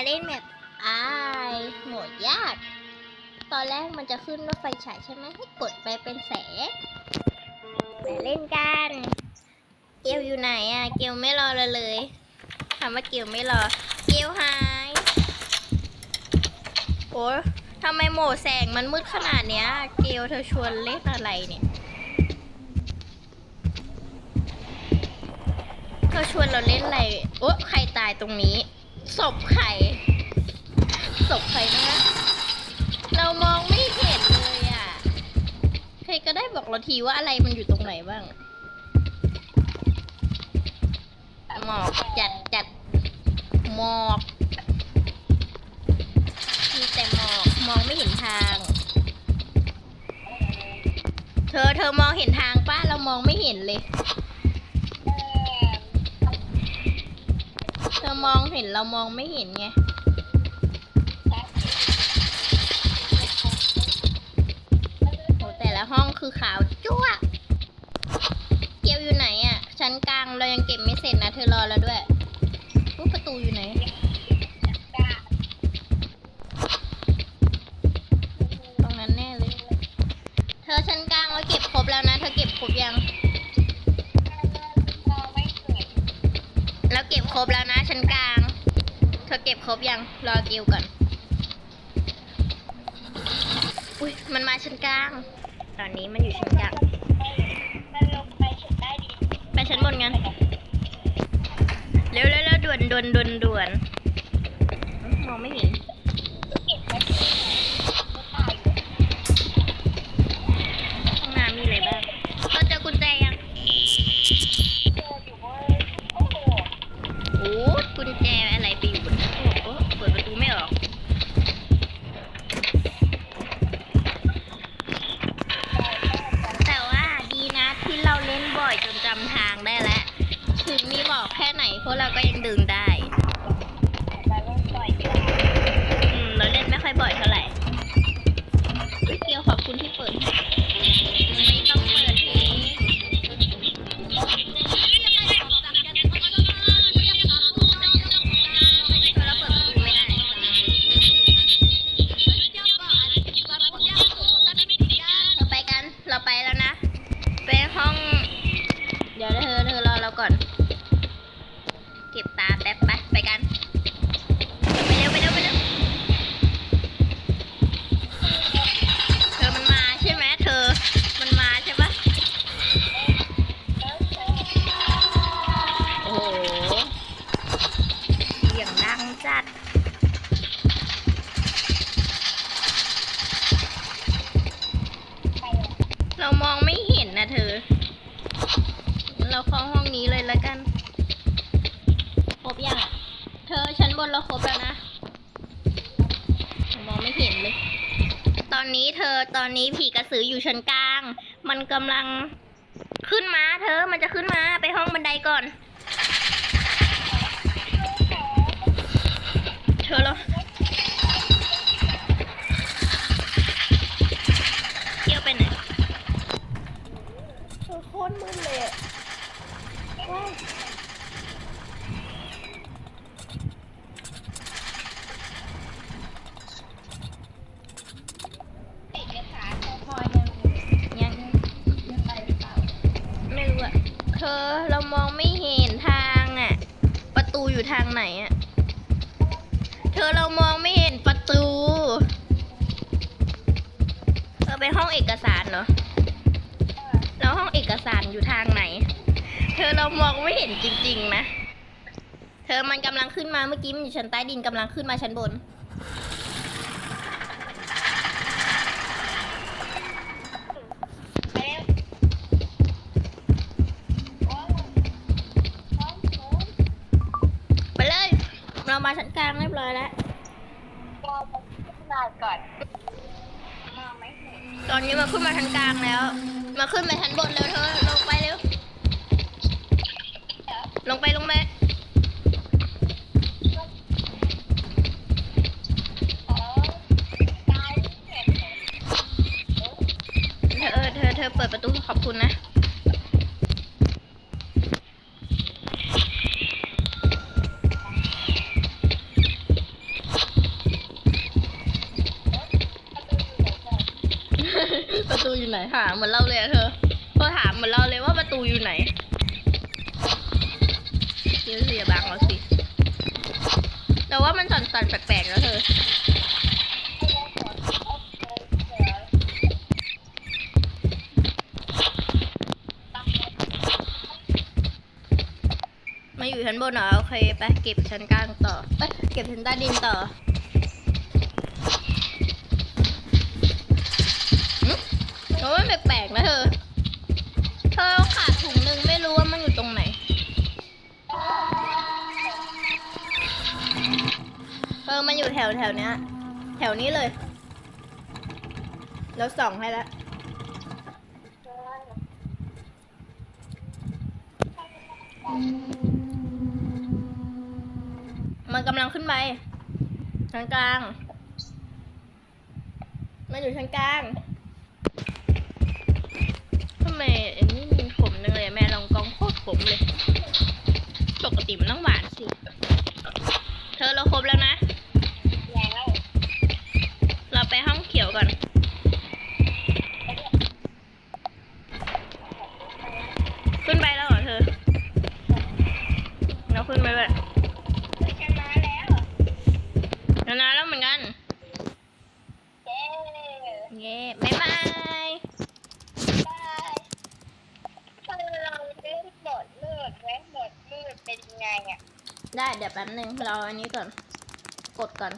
มาเล่นแบบอายโหมดยาก ตอนแรกมันจะขึ้นรถไฟฉายใช่ไหมให้กดไปเป็นแสงมาเล่นกัน เกลอยู่ไหนอะเกลไม่รอเราเลยถามว่าเกลไม่รอ เกลหายโอ้ทำไมโหมดแสงมันมืดขนาดเนี้ย เกลเธอชวนเล่นอะไรเนี่ย เธอชวนเราเล่นอะไรโอ้ใครตายตรงนี้ ศพใครศพใครนะเรามองไม่เห็นเลยอะ ใครก็ได้บอกเราทีว่าอะไรมันอยู่ตรงไหนบ้างหมอกจัดจัดหมอกมีแต่หมอกมองไม่เห็นทาง เธอเธอมองเห็นทางป้าเรามองไม่เห็นเลย มองเห็นเรามองไม่เห็นไง โหแต่ละห้องคือขาวจั๊วะเกียวอยู่ไหนอะ่ะชั้นกลางเรายังเก็บไม่เสร็จนะ เธอรอเราด้วย เราเก็บครบแล้วนะชั้นกลาง เธอเก็บครบยัง รอเกิวก่อน อุ้ยมันมาชั้นกลาง ตอนนี้มันอยู่ชั้นกลางไปชั้นบนกัน เร็วเร็วเร็วด่วนด่วนด่วนด่วนมองไม่เห็น วกเราก็ยังดึงได้ เราเข้าห้องนี้เลยแล้วกัน ครบยังอะ เธอชั้นบนเราครบแล้วนะมองไม่เห็นเลย ตอนนี้เธอตอนนี้ผีกระสืออยู่ชั้นกลาง มันกำลังขึ้นมา เธอมันจะขึ้นมาไปห้องบันไดก่อน เธอเราเที่ยวไปไหนโคตรมืดเล ยอะว้ายยังไม่รู้อะเธอเรามองไม่เห็นทางอะประตูอยู่ทางไหนอะเธอเรามองไม่เห็นประตู เธอไปห้องเอกสารเหรอแล้วห้องเอกสารอยู่ทางไหน เธอเรามองไม่เห็นจริง ๆ นะ เธอมันกำลังขึ้นมาเมื่อกี้มันอยู่ชั้นใต้ดินกำลังขึ้นมาชั้นบน ไปเลย เรามาชั้นกลางเรียบร้อยแล้ว ก่อนตอนนี้มาขึ้นมาชั้นกลางแล้ว มาขึ้นไปชั้นบนเร็วเธอลงไปเร็ว ลงไปลงไปเธอเธอเธอเปิดประตูขอบคุณนะประตูอยู่ไหนถามเหมือนเราเลยอะเธอเธอถามเหมือนเราเลยว่าประตูอยู่ไหน เดี๋ยวเสียบางเราสิ แต่ว่ามันสั่นๆแปลกๆแล้วเธอมาอยู่ชั้นบนเหรอโอเค ไปเก็บชั้นกลางต่อเอ้เก็บชั้นใต้ดินต่อ เออ มันอยู่แถวแถวเนี้ย แถวนี้เลย แล้วส่องให้แล้วมันกำลังขึ้นไปชั้นกลาง มันอยู่ชั้นกลางทำไม ยวแป๊บนึงเราอันนี้ก่อน กดก่อน